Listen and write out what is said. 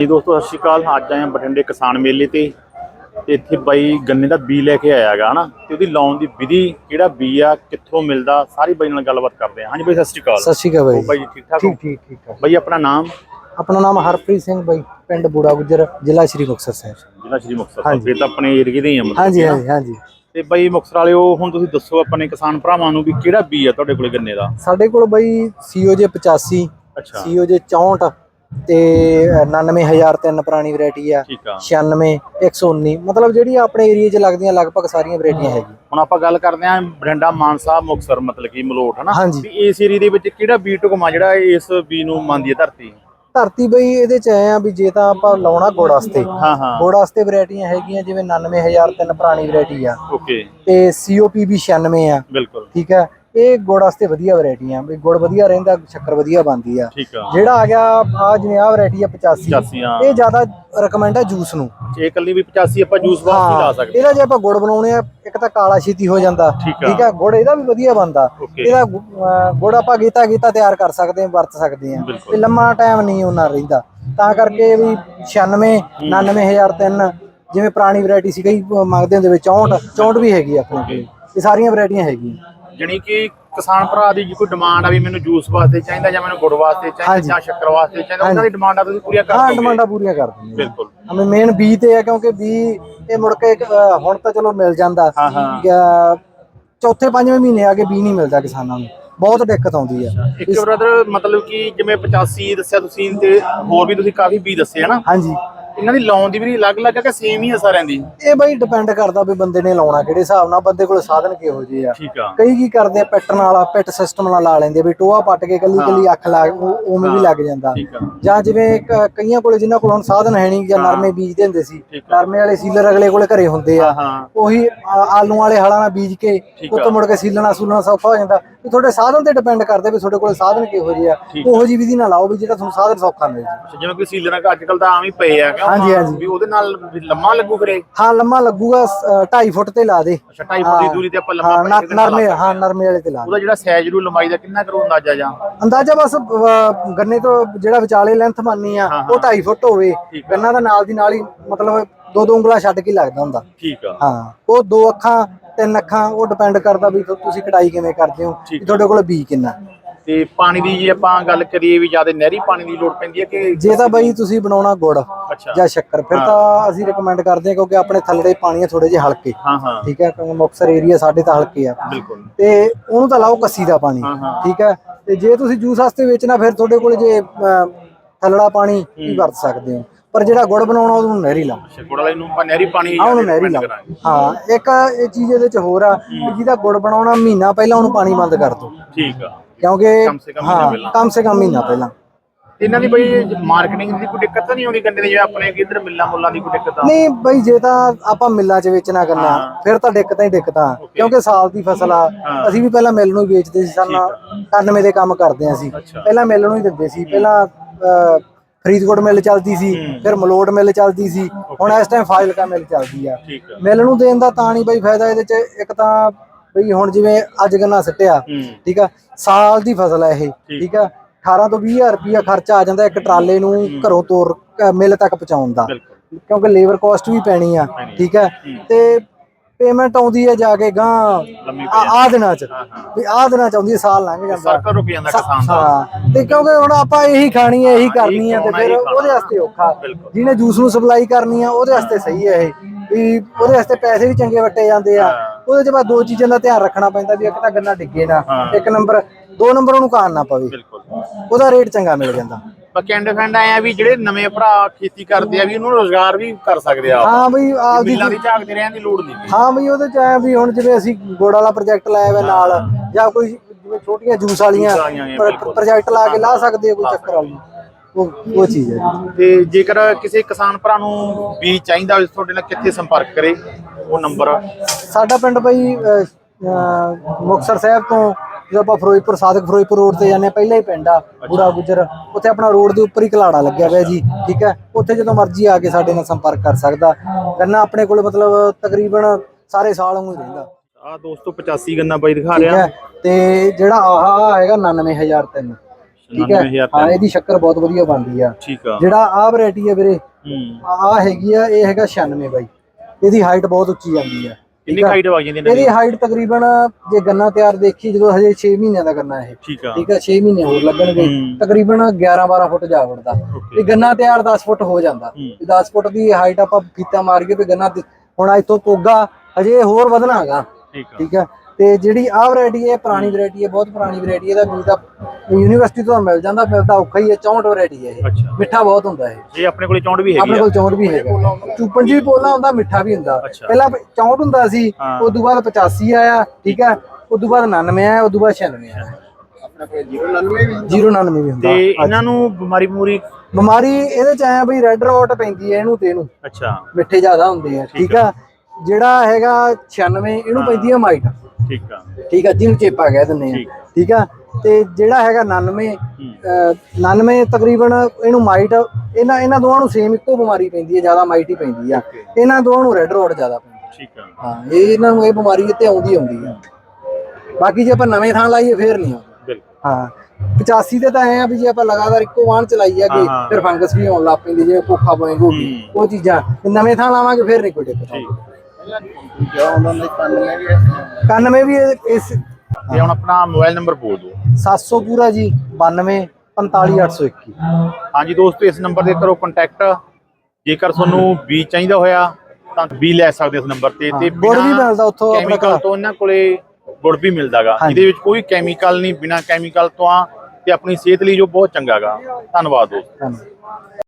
ਜੀ ਦੋਸਤੋ ਸਤਿ ਸ਼੍ਰੀ ਅਕਾਲ। ਅੱਜ ਆਏ ਹਾਂ ਬਠਿੰਡੇ ਕਿਸਾਨ ਮੇਲੇ ਤੇ। ਤੇ ਇੱਥੇ ਬਾਈ ਗੰਨੇ ਦਾ ਬੀ ਲੈ ਕੇ ਆਇਆ ਹੈਗਾ ਹਨਾ? ਤੇ ਉਹਦੀ ਲਾਉਣ ਦੀ ਵਿਧੀ ਕਿਹੜਾ ਬੀ ਆ ਕਿੱਥੋਂ ਮਿਲਦਾ? ਸਾਰੀ ਬਾਈ ਨਾਲ ਗੱਲਬਾਤ ਕਰਦੇ ਹਾਂ। ਹਾਂਜੀ ਬਾਈ ਸਤਿ ਸ਼੍ਰੀ ਅਕਾਲ। ਸਤਿ ਸ਼੍ਰੀ ਅਕਾਲ ਬਾਈ। ਬਾਈ ਜੀ ਠੀਕ ਠਾਕ ਠੀਕ ਠੀਕ ਠੀਕ ਠਾਕ। ਬਾਈ ਆਪਣਾ ਨਾਮ? ਆਪਣਾ ਨਾਮ ਹਰਪ੍ਰੀਤ ਸਿੰਘ ਬਾਈ ਪਿੰਡ ਬੂੜਾ ਗੁੱਜਰ ਜ਼ਿਲ੍ਹਾ ਸ਼੍ਰੀ ਮੁਕਤਸਰ ਸਾਹਿਬ। ਜ਼ਿਲ੍ਹਾ ਸ਼੍ਰੀ ਮੁਕਤਸਰ। ਸਾਹਿਬ। ਫਿਰ ਤਾਂ ਆਪਣੇ ਏਰੀਏ ਦੇ ਹੀ ਆ ਮਤਲਬ ਹਾਂਜੀ। ਹਾਂਜੀ ਹਾਂਜੀ। ਤੇ ਬਾਈ ਮੁਕਤਸਰ ਵਾਲਿਓ ਹੁਣ ਤੁਸੀਂ ਦੱਸੋ ਆਪਣੇ ਕਿਸਾਨ ਭਰਾਵਾਂ ਨੂੰ ਵੀ ਕਿਹੜਾ ਬੀ ਆ ਤੁਹਾਡੇ ਕੋਲੇ ਗੰਨੇ ਦਾ? ਸਾਡੇ ਕੋਲ ਬਾਈ ਸੀਓਜੇ 85 ਅੱਛਾ। ਸੀਓਜੇ 64 ਤੇ 99003 ਪੁਰਾਣੀ ਵੈਰਾਈਟੀ ਆ ਠੀਕ ਆ। 96 119 ਮਤਲਬ ਜਿਹੜੀ ਆਪਣੇ ਏਰੀਏ 'ਚ ਲੱਗਦੀਆਂ ਲਗਭਗ ਸਾਰੀਆਂ ਵੈਰਾਈਟੀਆਂ ਹੈਗੀਆਂ। ਹੁਣ ਆਪਾਂ ਗੱਲ ਕਰਦੇ ਆਂ ਬਰਿੰਡਾ ਮਾਨਸਾ ਮੁਕਤਸਰ ਮਤਲਬ ਕਿ ਮਲੋਟ ਹਨਾ। ਵੀ ਇਸ ਏਰੀਏ ਦੇ ਵਿੱਚ ਕਿਹੜਾ ਬੀ ਟੁਕਮਾ ਜਿਹੜਾ ਇਸ ਬੀ ਨੂੰ ਮੰਨਦੀ ਹੈ ਧਰਤੀ? ਧਰਤੀ ਬਈ ਇਹਦੇ 'ਚ ਆਏ ਆ ਵੀ ਜੇ ਤਾਂ ਆਪਾਂ ਲਾਉਣਾ ਗੁੜ ਵਾਸਤੇ। ਹਾਂ ਹਾਂ। ਗੁੜ ਵਾਸਤੇ ਵੈਰਾਈਟੀਆਂ ਹੈਗੀਆਂ ਜਿਵੇਂ 99003 ਪੁਰਾਣੀ ਵੈਰਾਈਟੀ ਆ। ਓਕੇ ਤੇ ਸੀਓਪੀਬੀ 96 ਆ। ਬਿਲਕੁਲ। ਠੀਕ ਹੈ? ਇਹ ਗੁੜ ਵਾਸਤੇ ਵਧੀਆ ਵੈਰਾਈਟੀਆਂ ਵੀ ਗੁੜ ਵਧੀਆ ਰਹਿੰਦਾ ਸ਼ੱਕਰ ਵਧੀਆ ਬਣਦੀ ਆ। ਠੀਕ ਆ। ਜਿਹੜਾ ਆ ਗਿਆ ਆ ਜਿਵੇਂ ਆ ਵੈਰਾਈਟੀ ਆ 85 85 ਹਾਂ। ਇਹ ਜ਼ਿਆਦਾ ਰეკਮੈਂਡ ਹੈ ਜੂਸ ਨੂੰ। ਇਹ ਇਕੱਲੀ ਵੀ 85 ਆਪਾਂ ਜੂਸ ਵਾਸਤੇ ਲਾ ਸਕਦੇ। ਇਹਦਾ ਜੇ ਆਪਾਂ ਗੁੜ ਬਣਾਉਣੇ ਆ ਇੱਕ ਤਾਂ ਕਾਲਾ ਛੇਤੀ ਹੋ ਜਾਂਦਾ। ਠੀਕ ਆ। ਹੈ ਗੁੜ ਇਹਦਾ ਵੀ ਵਧੀਆ ਬਣਦਾ। ਇਹਦਾ ਗੁ- ਅਹ ਗੁੜ ਆਪਾਂ ਗੀਤਾ ਗੀਤਾ ਤਿਆਰ ਕਰ ਸਕਦੇ ਹਾਂ ਵਰਤ ਸਕਦੇ ਹਾਂ ਬਿਲਕੁਲ। ਇਹ ਲੰਮਾ ਟਾਈਮ ਨਹੀਂ ਉਹਨਾਂ ਰਹਿੰਦਾ। ਤਾਂ ਕਰਕੇ ਵੀ 96 99003 ਜਿਵੇਂ ਪੁਰਾਣੀ ਵੈਰਾਈਟੀ ਸੀ ਕਈ ਮੰਗਦੇ ਹੁੰਦੇ ਵਿੱਚ 64 64 ਵੀ ਹੈਗੀ ਆ ਆਪਣੇ ਕੋਲ। ਇਹ ਸਾਰੀਆਂ ਵੈਰਾਈਟੀਆਂ ਹੈਗੀਆਂ। ਜਣੀ ਕਿ ਕਿਸਾਨ ਭਰਾ ਦੀ ਜੇ ਕੋਈ ਡਿਮਾਂਡ ਆ ਵੀ ਮੈਨੂੰ ਜੂਸ ਵਾਸਤੇ ਚਾਹੀਦਾ ਜਾਂ ਮੈਨੂੰ ਗੁੜ ਵਾਸਤੇ ਚਾਹੀਦਾ ਹਾਂਜੀ। ਜਾਂ ਸ਼ੱਕਰ ਵਾਸਤੇ ਚਾਹੀਦਾ ਉਹਨਾਂ ਦੀ ਡਿਮਾਂਡ ਆ ਤੁਸੀਂ ਪੂਰੀਆਂ ਕਰ ਹਾਂ ਦੋਗੇ। ਡਿਮਾਂਡਾਂ ਪੂਰੀਆਂ ਕਰ ਦਿੰਦੇ ਬਿਲਕੁਲ। ਹਮੇ ਮੇਨ ਬੀ ਤੇ ਹੈ ਕਿਉਂਕਿ ਬੀ ਇਹ ਮੁੜ ਕੇ ਹੁਣ ਤਾਂ ਚਲੋ ਮਿਲ ਜਾਂਦਾ। ਹਾਂ ਹਾਂ। ਅਹ, ਚੌਥੇ ਪੰਜਵੇਂ ਮਹੀਨੇ ਆ ਕੇ ਬੀ ਨਹੀਂ ਮਿਲਦਾ ਕਿਸਾਨਾਂ ਨੂੰ। ਬਹੁਤ ਦਿੱਕਤ ਆਉਂਦੀ ਆ। ਇੱਕ ਬ੍ਰਦਰ ਮਤਲਬ ਕਿ ਜਿਵੇਂ 85 ਦੱਸਿਆ ਤੁਸੀਂ ਤੇ ਹੋਰ ਵੀ ਤੁਸੀਂ ਕਾਫੀ ਬੀ ਦੱਸੇ ਹਨਾ? ਹਾਂਜੀ। ਇਹਨਾਂ ਦੀ ਲਾਉਣ ਦੀ ਵੀ ਅਲੱਗ-ਅਲੱਗ ਹੈ ਕਿ ਸੇਮ ਹੀ ਆ ਸਾਰਿਆਂ ਦੀ? ਇਹ ਬਈ ਡਿਪੈਂਡ ਕਰਦਾ ਵੀ ਬੰਦੇ ਨੇ ਲਾਉਣਾ ਕਿਹੜੇ ਹਿਸਾਬ ਨਾਲ ਬੰਦੇ ਕੋਲ ਸਾਧਨ ਕਿਹੋ ਜਿਹੇ ਆ। ਠੀਕ ਆ। ਕਈ ਕੀ ਕਰਦੇ ਆ ਪੈਟਰਨ ਵਾਲਾ ਪਿੱਟ ਸਿਸਟਮ ਨਾਲ ਲਾ ਲੈਂਦੇ ਆ ਵੀ ਟੋਆ ਪੱਟ ਕੇ ਕੱਲੀ ਕੱਲੀ ਅੱਖ ਲਾ ਉਹ- ਉਵੇਂ ਵੀ ਲੱਗ ਜਾਂਦਾ। ਠੀਕ ਆ। ਜਾਂ ਜਿਵੇਂ ਕ- ਕਈਆਂ ਕੋਲੇ ਜਿਨ੍ਹਾਂ ਕੋਲ ਹੁਣ ਸਾਧਨ ਹੈ ਨਹੀਂ ਜਾਂ ਨਰਮੇ ਬੀਜਦੇ ਹੁੰਦੇ ਸੀ ਠੀਕ। ਨਰਮੇ ਵਾਲੇ ਸੀਲਰ ਅਗਲੇ ਕੋਲੇ ਘਰੇ ਹੁੰਦੇ ਆ। ਹਾਂ ਉਹੀ ਆ- ਆਲੂ ਵਾਲੇ ਹਲਾਂ ਨਾਲ ਬੀਜ ਕੇ ਠੀਕ ਉੱਤੋਂ ਮੁੜ ਕੇ ਸੀਲਣਾ ਸੂਲਣਾ ਸੌਖਾ ਹੋ ਜਾਂਦਾ। ਵੀ ਤੁਹਾਡੇ ਸਾਧਨ ਤੇ ਡਿਪੈਂਡ ਕਰਦੇ ਵੀ ਤੁਹਾਡੇ ਕੋਲ ਸਾਧਨ ਕਿਹੋ ਜਿਹੇ ਆ। ਉਹੋ ਜੀ ਵਿਧੀ ਨਾਲ ਲਾਓ ਵੀ ਜਿਹੜਾ ਤੁਹਾਨੂੰ ਸਾਧਨ ਸੌਖਾ ਮਿਲ। ਜੇ ਜਿਵੇਂ ਕਿ ਸੀਲਰਾਂ ਅੱਜ ਕੱਲ ਤਾਂ ਆਮ ਹੀ ਪਏ ਆ। ਕਿਉਂ ਹਾਂਜੀ, ਹਾਂਜੀ। ਵੀ ਉਹਦੇ ਨਾਲ ਵੀ ਲੰਮਾ ਲੱਗੂ ਫਿਰੇ ਹਾਂ ਲੰਮਾ ਲੱਗੂਗਾ 2.5 ਫੁੱਟ ਤੇ ਲਾ ਦੇ। ਅੱਛਾ 2.5 ਫੁੱਟ ਦੀ ਦੂਰੀ ਤੇ ਆਪਾਂ ਲੰਮਾ ਹਾਂ ਪੱਟ ਕੇ ਨਾਲ ਲਾ ਨਰਮੇ ਸਕਦੇ ਹਾਂ। ਨਰਮੇ ਵਾਲੇ ਤੇ ਲਾ ਦੇ। ਉਹਦਾ ਜਿਹੜਾ ਸਾਈਜ਼ ਰੂ ਲੰਬਾਈ ਦਾ ਕਿੰਨਾ ਕਰੋ ਅੰਦਾਜ਼ਾ ਜਾਂ? ਅੰਦਾਜ਼ਾ ਬਸ ਅਹ, ਗੰਨੇ ਤੋਂ ਜਿਹੜਾ ਵਿਚਾਲੇ ਲੈਂਥ ਮੰਨੀ ਆ ਹਾਂ, ਉਹ 2.5 ਫੁੱਟ ਹੋਵੇ। ਠੀਕ ਆ। ਗੰਨਾ ਦਾ ਨਾਲ ਦੀ ਨਾਲ ਹੀ ਮਤਲਬ ਦੋ ਦੋ ਉਂਗਲਾਂ ਛੱਡ ਕੇ ਹੀ ਲੱਗਦਾ ਹੁੰਦਾ। ਠੀਕ ਆ। ਹਾਂ ਉਹ ਦੋ ਅੱਖਾਂ ਤਿੰਨ ਅੱਖਾਂ ਉਹ ਡਿਪੈਂਡ ਕਰਦਾ ਵੀ ਤੁ- ਤੁਸੀਂ ਕਟਾਈ ਕਿਵੇਂ ਕਰਦੇ ਹੋ ਠੀਕ ਤੁਹਾਡੇ ਕੋਲ ਬੀ ਕਿੰਨਾ। ਤੇ ਪਾਣੀ ਦੀ ਜੇ ਆਪਾਂ ਗੱਲ ਕਰੀਏ ਵੀ ਜ਼ਿਆਦਾ ਨਹਿਰੀ ਪਾਣੀ ਦੀ ਲੋੜ ਪੈਂਦੀ ਹੈ ਕਿ ਜੇ ਤਾਂ ਬਈ ਤੁਸੀਂ ਬਣਾਉਣਾ ਗੁੜ ਅੱਛਾ। ਜਾਂ ਸ਼ੱਕਰ ਫਿਰ ਤਾਂ ਅਸੀਂ ਰეკਮੈਂਡ ਕਰਦੇ ਹਾਂ ਕਿਉਂਕਿ ਆਪਣੇ ਥੱਲੜੇ ਪਾਣੀ ਥੋੜੇ ਜਿਹੇ ਹਲਕੇ। ਹਾਂ ਹਾਂ। ਠੀਕ ਹੈ ਕਿਉਂਕਿ ਮੁਕਤਸਰ ਏਰੀਆ ਸਾਡੇ ਤਾਂ ਹਲਕੇ ਆ। ਬਿਲਕੁਲ। ਤੇ ਉਹਨੂੰ ਤਾਂ ਲਾਓ ਕੱਸੀ ਦਾ ਪਾਣੀ। ਠੀਕ ਹੈ ਤੇ ਜੇ ਤੁਸੀਂ ਜੂਸ ਵਾਸਤੇ ਵੇਚਣਾ ਫਿਰ ਤੁਹਾਡੇ ਕੋਲ ਜੇ ਥੱਲੜਾ ਪਾਣੀ ਵੀ ਵਰਤ ਸਕਦੇ ਹੋ। ਪਰ ਜਿਹੜਾ ਗੁੜ ਬਣਾਉਣਾ ਉਹਨੂੰ ਨਹਿਰੀ ਲਾਓ। ਅੱਛਾ ਗੁੜ ਵਾਲੇ ਨੂੰ ਆਪਾਂ ਨਹਿਰੀ ਪਾਣੀ ਉਹਨੂੰ ਨਹਿਰੀ ਲਾਓ। ਹਾਂ ਇੱਕ ਇਹ ਚੀਜ਼ ਇਹਦੇ ਚ ਹੋਰ ਆ ਜਿਹਦਾ ਗੁੜ ਬਣਾਉਣਾ ਮਹੀਨਾ ਪਹਿਲਾਂ ਉਹਨੂੰ ਪਾਣੀ ਬੰਦ ਕਰ ਦਿਓ। ਠੀਕ ਆ। ਕਿਉਂਕਿ ਕਮ ਸੇ ਕਮ ਮਹੀਨਾ ਹਾਂ ਪਹਿਲਾਂ। ਕਮ ਸੇ ਕਮ ਮਹੀਨਾ ਪਹਿਲਾਂ। ਇਹਨਾਂ ਦੀ ਬਈ ਮਾਰਕੀਟਿੰਗ ਦੀ ਕੋਈ ਦਿੱਕਤ ਤਾਂ ਨਹੀਂ ਆਉਂਦੀ ਗੰਨੇ ਦੀ ਜਿਵੇਂ ਆਪਣੇ ਇੱਧਰ ਮਿੱਲਾਂ ਮੁੱਲਾਂ ਦੀ ਕੋਈ ਦਿੱਕਤ ਆ? ਨਹੀਂ ਬਈ ਜੇ ਤਾਂ ਆਪਾਂ ਮਿੱਲਾਂ 'ਚ ਵੇਚਣਾ ਕਰਨਾ ਹਾਂ। ਫਿਰ ਤਾਂ ਦਿੱਕਤਾਂ ਹੀ ਦਿੱਕਤਾਂ। ਕਿਉਂਕਿ ਸਾਲ ਦੀ ਫਸਲ ਆ ਹਾਂ। ਅਸੀਂ ਵੀ ਪਹਿਲਾਂ ਮਿੱਲ ਨੂੰ ਹੀ ਵੇਚਦੇ ਸੀ ਸਾਨੂੰ 91 ਦੇ ਕੰਮ ਕਰਦੇ ਆ ਅਸੀਂ। ਅੱਛਾ। ਪਹਿਲਾਂ ਮਿੱਲ ਨੂੰ ਹੀ ਦਿੰਦੇ ਸੀ। ਪਹਿਲਾਂ ਅਹ, ਫਰੀਦਕੋਟ ਮਿੱਲ ਚੱਲਦੀ ਸੀ ਫਿਰ ਮਲੋਟ ਮਿੱਲ ਚੱਲਦੀ ਸੀ। ਹੁਣ ਇਸ ਟਾਈਮ ਫਾਜ਼ਿਲਕਾ ਮਿੱਲ ਚੱਲਦੀ ਆ। ਠੀਕ ਆ। ਮਿੱਲ ਨੂੰ ਦੇਣ ਦਾ ਤਾਂ ਨਹੀਂ ਬਈ ਫਾਇਦਾ ਇਹਦੇ 'ਚ ਇੱਕ ਤਾਂ ਬਈ ਹੁਣ ਜਿਵੇਂ ਅੱਜ ਗੰਨਾ ਸਿੱਟਿਆ ਠੀਕ ਆ ਸਾਲ ਦੀ ਫਸਲ ਹੈ ਇਹ ਠੀਕ। ਆ। 18 ਤੋਂ 20000 ਰੁਪਇਆ ਖਰਚਾ ਆ ਜਾਂਦਾ ਇੱਕ ਟਰਾਲੇ ਨੂੰ ਘਰੋਂ ਤੋਰ ਮਿੱਲ ਤੱਕ ਪਹੁੰਚਾਉਣ ਦਾ। ਕਿਉਂਕਿ ਲੇਬਰ ਕਾਸਟ ਵੀ ਪੈਣੀ ਆ ਠੀਕ ਹੈ। ਤੇ ਪੇਮੈਂਟ ਆਉਂਦੀ ਹੈ ਜਾ ਕੇ ਗਾਂ ਆ ਦਿਨਾਂ ਚ। ਵੀ ਆ ਦਿਨਾਂ ਚ ਆਉਂਦੀ ਸਾਲ ਲੰਘ ਜਾਂਦਾ। ਸਰਕਲ ਰੁਕ ਜਾਂਦਾ ਕਿਸਾਨ ਦਾ। ਹਾਂ। ਤੇ ਕਿਉਂਕਿ ਹੁਣ ਆਪਾਂ ਇਹੀ ਖਾਣੀ ਹੈ ਇਹੀ ਕਰਨੀ ਹੈ ਤੇ ਫਿਰ ਉਹਦੇ ਵਾਸਤੇ ਔਖਾ। ਜਿਹਨੇ ਜੂਸ ਨੂੰ ਸਪਲਾਈ ਕਰਨੀ ਆ ਉਹਦੇ ਵਾਸਤੇ ਸਹੀ ਹੈ ਇਹ। ਵੀ ਉਹਦੇ ਵਾਸਤੇ ਪੈਸੇ ਵੀ ਚੰਗੇ ਵਟੇ ਜਾਂਦੇ ਆ। ਉਹਦੇ ਚ ਬਸ ਦੋ ਚੀਜ਼ਾਂ ਦਾ ਧਿਆਨ ਰੱਖਣਾ ਪੈਂਦਾ ਵੀ ਇੱਕ ਤਾਂ ਗੰਨਾ ਡਿੱਗੇ ਨਾ। ਇੱਕ ਨੰਬਰ ਦੋ ਨੰਬਰ ਉਹਨੂੰ ਕਾਣ ਨਾ ਪਵੇ। ਬਿਲਕੁਲ। ਉਹਦਾ ਰੇਟ ਚੰਗਾ ਮਿਲ ਜਾਂਦਾ। ਬਾਕੀ ਐਂਡ ਫੈਂਡ ਆਏ ਆ ਵੀ ਜਿਹੜੇ ਨਵੇਂ ਭਰਾ ਖੇਤੀ ਕਰਦੇ ਆ ਵੀ ਉਹਨੂੰ ਰੋਜ਼ਗਾਰ ਵੀ ਕਰ ਸਕਦੇ ਆ ਹਾਂ ਬਈ ਆਪਦੀ ਮਿੱਲਾਂ ਦੀ ਝਾਕਦੇ ਰਹਿਣ ਦੀ ਲੋੜ ਨਹੀਂ ਹਾਂ ਬਈ ਉਹਦੇ ਚ ਆਇਆ ਵੀ ਹੁਣ ਜਿਵੇਂ ਅਸੀਂ ਗੋੜ ਵਾਲਾ ਪ੍ਰੋਜੈਕਟ ਲਾਇਆ ਹੋਇਆ ਨਾਲ ਜਾਂ ਕੋਈ ਜਿਵੇਂ ਛੋਟੀਆਂ ਜੂਸ ਵਾਲੀਆਂ ਜੂਸ ਵਾਲੀਆਂ, ਬਿਲਕੁਲ। ਪ੍ਰੋਜੈਕਟ ਲਾ ਕੇ ਲਾ ਸਕਦੇ ਹੋ ਕੋਈ ਚੱਕਰ ਵਾਲੀ। ਉਹ ਉਹ ਚੀਜ਼ ਹੈ। ਤੇ ਜੇਕਰ ਕਿਸੇ ਕਿਸਾਨ ਭਰਾ ਨੂੰ ਬੀਜ ਚਾਹੀਦਾ ਹੋਵੇ ਤੁਹਾਡੇ ਨਾਲ ਕਿੱਥੇ ਸੰਪਰਕ ਕਰੇ ਉਹ ਨੰਬਰ ਸਾਡਾ ਪਿੰਡ ਬਈ ਮੁਕਤਸਰ ਸਾਹਿਬ ਤੋਂ ਜਦੋਂ ਆਪਾਂ ਫਿਰੋਜ਼ਪੁਰ ਸਾਦਕ ਫਿਰੋਜ਼ਪੁਰ ਰੋਡ ਤੇ ਜਾਂਦੇ ਪਹਿਲਾ ਹੀ ਪਿੰਡ ਆ ਬੁੜਾ ਗੁਜਰ। ਉੱਥੇ ਆਪਣਾ ਰੋਡ ਦੇ ਉੱਪਰ ਹੀ ਕਲਾੜਾ ਲੱਗਿਆ ਹੋਇਆ ਜੀ ਠੀਕ ਹੈ? ਉੱਥੇ ਜਦੋਂ ਮਰਜ਼ੀ ਆ ਕੇ ਸਾਡੇ ਨਾਲ ਸੰਪਰਕ ਕਰ ਸਕਦਾ। ਗੰਨਾ ਆਪਣੇ ਕੋਲ ਮਤਲਬ ਤਕਰੀਬਨ ਸਾਰੇ ਸਾਲ ਵਾਂਗੂ ਹੀ ਰਹਿੰਦਾ। ਆ ਦੋਸਤੋ 85 ਗੰਨਾ ਬਾਈ ਦਿਖਾ ਰਿਹਾ। ਤੇ ਜਿਹੜਾ ਆਹ ਹੈਗਾ 99003 ਠੀਕ ਹੈ? 99000 ਹਾਂ ਇਹਦੀ ਸ਼ੱਕਰ ਬਹੁਤ ਵਧੀਆ ਬਣਦੀ ਆ। ਆ। ਜਿਹੜਾ ਆਹ ਵੈਰਾਈਟੀ ਹੈ ਵੀਰੇ ਆ ਹੈਗੀ ਆ ਇਹ ਹੈਗਾ 96 ਬਾਈ। ਇਹਦੀ ਹਾਈਟ ਬਹੁਤ ਉੱਚੀ ਜਾਂਦੀ ਆ ਕਿੰਨੀ ਹਾਈਟ ਵਗ ਜਾਂਦੀ ਇਹਦੀ ਹਾਈਟ ਤਕਰੀਬਨ ਜੇ ਗੰਨਾ ਤਿਆਰ ਦੇਖੀ ਜਦੋਂ ਹਜੇ 6 ਮਹੀਨਿਆਂ ਦਾ ਗੰਨਾ ਇਹ। ਠੀਕ ਆ। ਠੀਕ ਹੈ 6 ਮਹੀਨੇ ਹੋਰ ਲੱਗਣਗੇ। ਹੂੰ। ਤਕਰੀਬਨ 11 12 ਫੁੱਟ ਜਾ ਵੜਦਾ। ਇਹ ਗੰਨਾ ਤਿਆਰ 10 ਫੁੱਟ ਹੋ ਜਾਂਦਾ। ਹੂੰ। ਇਹ 10 ਫੁੱਟ ਦੀ ਹਾਈਟ ਆਪਾਂ ਫੀਤਾ ਮਾਰ ਕੇ ਵੀ ਗੰਨਾ ਹੁਣ ਇੱਥੋਂ ਪੋਗਾ ਹਜੇ ਹੋਰ ਵਧਣਾ ਹੈਗਾ ਠੀਕ ਆ। ਠੀਕ ਹੈ ਤੇ ਜਿਹੜੀ ਆਹ ਵੈਰਾਈਟੀ ਹੈ ਪੁਰਾਣੀ ਵੈਰਾਈਟੀ ਹੈ ਬਹੁਤ ਪੁਰਾਣੀ ਵੈਰਾਈਟੀ ਇਹਦਾ ਬੀਜ ਦਾ ਯੂਨੀਵਰਸਿਟੀ ਤੋਂ ਮਿਲ ਜਾਂਦਾ ਮਿਲਦਾ ਔਖਾ ਹੀ ਹੈ 64 ਵੈਰਾਈਟੀ ਹੈ ਇਹ। ਅੱਛਾ। ਮਿੱਠਾ ਬਹੁਤ ਹੁੰਦਾ ਇਹ। ਇਹ ਆਪਣੇ ਕੋਲੇ ਚੌਂਡ ਵੀ ਹੈਗੀ ਆਪਣੇ ਆ। ਕੋਲ 64 ਵੀ ਹੈਗਾ। ਚੂਪਨ ਜੀ ਵੀ ਪੋਲਾ ਹੁੰਦਾ ਮਿੱਠਾ ਵੀ ਹੁੰਦਾ। ਅੱਛਾ। ਪਹਿਲਾਂ 64 ਹੁੰਦਾ ਸੀ ਹਾਂ। ਉਸ ਤੋਂ ਬਾਅਦ 85 ਆਇਆ ਠੀਕ ਹੈ? ਉਸ ਤੋਂ ਬਾਅਦ 99 ਆਇਆ ਉਸ ਤੋਂ ਬਾਅਦ 96 ਆਇਆ। ਆਪਣੇ ਕੋਲ 099 ਵੀ 099 ਵੀ ਹੁੰਦਾ। ਤੇ ਇਹਨਾਂ ਨੂੰ ਬਿਮਾਰੀ ਬਮੂਰੀ ਬਿਮਾਰੀ ਇਹਦੇ ਚ ਆਇਆ ਬਈ ਰੈੱਡ ਰੋਟ ਪੈਂਦੀ ਹੈ ਇਹਨੂੰ ਤੇ ਇਹਨੂੰ। ਅੱਛਾ। ਮਿੱਠੇ ਜ਼ਿਆਦਾ ਹੁੰਦੇ ਆ ਠੀਕ ਆ। ਜਿਹੜਾ ਹੈਗਾ 96 ਇਹਨੂੰ ਪੈਂਦੀ ਹੈ ਮਾਈਟ ਠੀਕ ਆ। ਠੀਕ ਆ ਜਿਹਨੂੰ ਚੇਪਾ ਕਹਿ ਦਿੰਦੇ। ਆ। ਠੀਕ ਆ। ਤੇ ਜਿਹੜਾ ਹੈਗਾ 99 ਹੂੰ। ਅਹ 99 ਤਕਰੀਬਨ ਇਹਨੂੰ ਮਾਈਟ ਇਹਨਾਂ ਇਹਨਾਂ ਦੋਵਾਂ ਨੂੰ ਸੇਮ ਇੱਕੋ ਬਿਮਾਰੀ ਪੈਂਦੀ ਹੈ ਜ਼ਿਆਦਾ ਮਾਈਟ ਹੀ ਪੈਂਦੀ ਆ। ਇਹਨਾਂ ਦੋਵਾਂ ਨੂੰ ਰੈੱਡ ਰੋਟ ਜ਼ਿਆਦਾ ਪੈਂਦੀ ਠੀਕ ਆ। ਹਾਂ ਇਹ ਇਹਨਾਂ ਨੂੰ ਇਹ ਬਿਮਾਰੀ ਇੱਥੇ ਆਉਂਦੀ ਆਉਂਦੀ ਆ। ਬਾਕੀ ਜੇ ਆਪਾਂ ਨਵੇਂ ਥਾਂ ਲਾਈਏ ਫੇਰ ਨਹੀਂ ਆਉਂਦੀ। ਬਿਲਕੁਲ। ਹਾਂ 85 ਤੇ ਤਾਂ ਐ ਆ ਵੀ ਜੇ ਆਪਾਂ ਲਗਾਤਾਰ ਇੱਕੋ ਵਾਹਨ ਚਲਾਈ ਜਾਗੇ ਹਾਂ, ਹਾਂ। ਫਿਰ ਫੰਗਸ ਵੀ ਆਉਣ ਲੱਗ ਪੈਂਦੀ ਜਿਵੇਂ ਕੋਖਾ ਬੋਇੰਗ ਹੋ ਗਈ ਹੂੰ। ਉਹ ਚੀਜ਼ਾਂ ਤੇ ਨਵੇਂ ਥਾਂ ਲਾਵਾਂਗੇ ਫਿਰ ਨਹੀਂ ਕੋਈ ਦਿੱਕਤ ਠੀਕ। ਜਾਂ ਉਹਨਾਂ ਦੇ ਕੰਨ ਲੈ ਗਏ 91 ਵੀ ਇਹ- ਇਸ ਤੇ ਹੁਣ ਆਪਣਾ ਮੋਬਾਈਲ ਨੰਬਰ ਬੋਲ ਦਿਓ। 700 ਪੂਰਾ ਜੀ 92 45821 ਹਾਂਜੀ ਦੋਸਤੋ ਇਸ ਨੰਬਰ ਤੇ ਕਰੋ ਕੰਟੈਕਟ ਜੇਕਰ ਤੁਹਾਨੂੰ ਬੀਜ ਚਾਹੀਦਾ ਹੋਇਆ ਤਾਂ ਬੀਜ ਲੈ ਸਕਦੇ ਹੋ ਇਸ ਨੰਬਰ ਤੇ। ਤੇ ਗੁੜ ਵੀ ਮਿਲਦਾ ਉੱਥੋਂ ਆਪਣੇ ਘਰ। ਤੋਂ ਇਹਨਾਂ ਕੋਲੇ ਗੁੜ ਵੀ ਮਿਲਦਾਗਾ। ਹਾਂਜੀ। ਇਹਦੇ ਵਿੱਚ ਕੋਈ ਕੈਮੀਕਲ ਨਹੀਂ ਬਿਨਾ ਕੈਮੀਕਲ ਤੋਂ ਆ। ਤੇ ਆਪਣੀ ਸਿਹਤ ਲਈ ਜੋ ਬਹੁਤ ਚੰਗਾਗਾ। ਧੰਨਵਾਦ ਦੋਸਤੋ। ਧੰਨਵਾਦ।